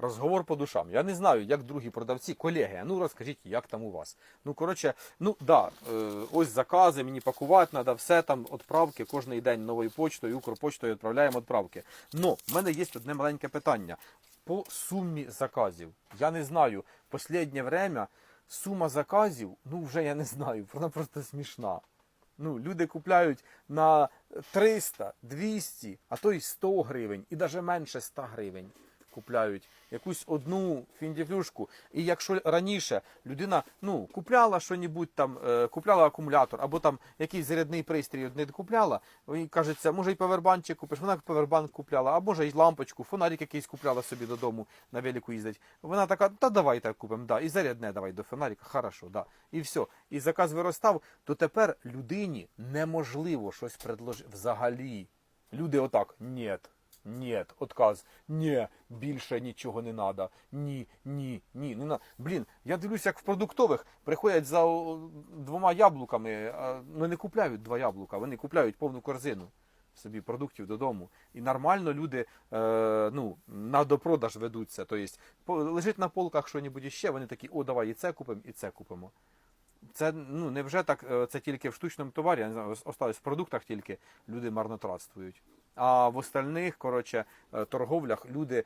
Розговор по душам. Я не знаю, як другі продавці, колеги. Ну розкажіть, як там у вас. Ну коротше, ну да, е, ось закази, мені пакувати треба, все там відправки кожен день новою почтою, Укрпочтою відправляємо відправки. Ну, в мене є одне маленьке питання. По сумі заказів. Я не знаю, останнє время сума заказів, ну вже я не знаю, вона просто смішна. Ну, люди купляють на 300, 200, а то й 100 гривень, і навіть менше 100 гривень купляють якусь одну фіндіфлюшку. І якщо раніше людина ну, купляла що-небудь там, е, купляла акумулятор, або там якийсь зарядний пристрій не купляла, і кажеться, може й павербанчик купиш, вона павербанк купляла, а може й лампочку, фонарик якийсь купляла собі додому на велику їздить. Вона така, та давай так купимо, да, і зарядне давай до фонарика, хорошо, да. І все. І заказ виростав, то тепер людині неможливо щось предложити взагалі. Люди отак, нет. Ні, отказ. Ні, більше нічого не треба. Ні, ні, ні. Не на... Блін, я дивлюся, як в продуктових приходять за двома яблуками, а, ну не купляють два яблука, вони купляють повну корзину собі продуктів додому. І нормально люди е, ну, на допродаж ведуться. Тобто лежить на полках щось іще, вони такі, о, давай і це купимо, і це купимо. Це ну вже так, е, це тільки в штучному товарі, я не знаю, осталось в продуктах тільки люди марнотратствують. А в остальних, коротше, е, торговлях люди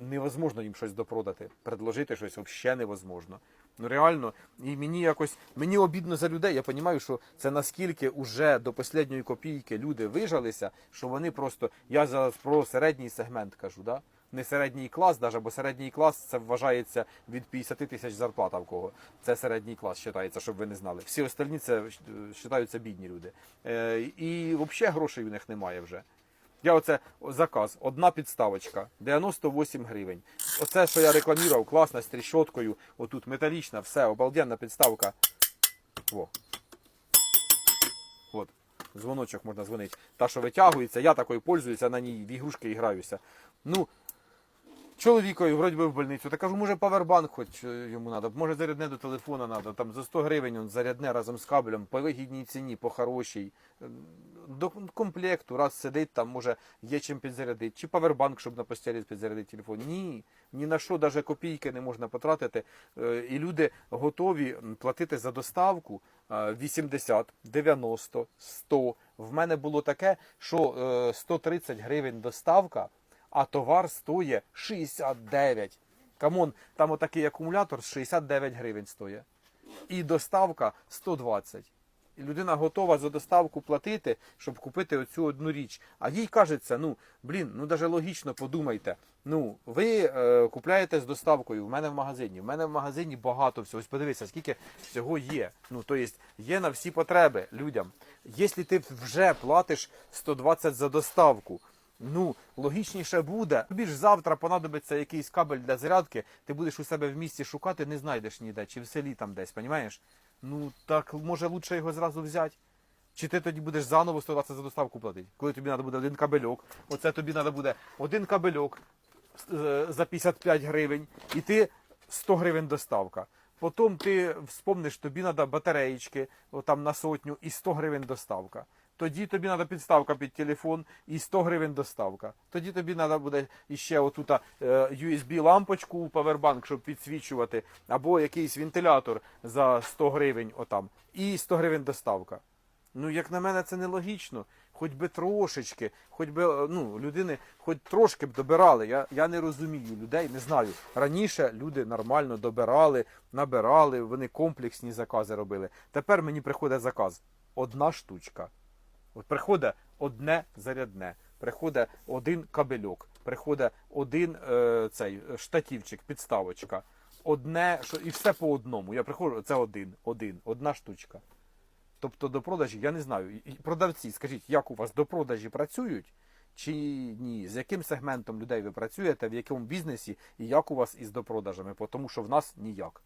невозможно їм щось допродати, предложити щось взагалі невозможно. Ну реально, і мені якось мені обідно за людей. Я розумію, що це наскільки уже до останньої копійки люди вижалися, що вони просто. Я зараз про середній сегмент кажу, да? не середній клас, даже, бо середній клас це вважається від 50 тисяч зарплата в кого. Це середній клас вважається, щоб ви не знали. Всі остальні це е, вважаються бідні люди. Е, і взагалі грошей у них немає вже. Я оце заказ, одна підставочка, 98 гривень. Оце, що я рекламував, класна з тріщоткою, отут металічна, все, обалденна підставка. Во. От. Дзвоночок можна дзвонити. Та, що витягується, я такою пользуюся, на ній в ігрушки граюся. Ну, чоловікові, вроді би в больницю, та кажу, може павербанк хоч е, йому треба, може зарядне до телефона треба, там за 100 гривень он зарядне разом з кабелем, по вигідній ціні, по хорошій. Е, До комплекту, раз сидить, там може є чим підзарядити, чи павербанк, щоб на постелі підзарядити телефон. Ні, ні на що навіть копійки не можна потратити. Е, І люди готові платити за доставку е, 80, 90, 100. В мене було таке, що е, 130 гривень доставка, а товар стоїть 69. Камон, там отакий акумулятор 69 гривень стоїть. І доставка 120. Людина готова за доставку платити, щоб купити оцю одну річ. А їй кажеться, ну блін, ну даже логічно подумайте. Ну, ви е, купляєте з доставкою в мене в магазині. В мене в магазині багато всього. Ось подивися, скільки всього є. Ну, то є, є на всі потреби людям. Якщо ти вже платиш 120 за доставку, Ну, логічніше буде. Тобі ж завтра понадобиться якийсь кабель для зарядки, ти будеш у себе в місті шукати, не знайдеш ніде, чи в селі там десь, понімаєш? Ну так може лучше його зразу взяти. Чи ти тоді будеш заново 120 за доставку платити? Коли тобі треба буде один кабельок, оце тобі треба буде один кабельок е, за 55 гривень, і ти 100 гривень доставка. Потім ти вспомниш, тобі треба батареїчки там на сотню і 100 гривень доставка. Тоді тобі треба підставка під телефон і 100 гривень доставка. Тоді тобі треба буде іще отута е, USB-лампочку у Powerbank, щоб підсвічувати, або якийсь вентилятор за 100 гривень отам, і 100 гривень доставка. Ну, як на мене, це нелогічно. Хоч би трошечки, хоч би е, ну, людини, хоч трошки б добирали. Я, я не розумію людей, не знаю. Раніше люди нормально добирали, набирали, вони комплексні закази робили. Тепер мені приходить заказ. Одна штучка. От приходить одне зарядне, приходить один кабельок, приходить один е, цей е, штативчик, підставочка. Одне, що, і все по одному. Я приходжу, це один, один, одна штучка. Тобто до продажі, я не знаю. Продавці, скажіть, як у вас до продажі працюють? Чи ні? З яким сегментом людей ви працюєте, в якому бізнесі і як у вас із допродажами? Тому що в нас ніяк.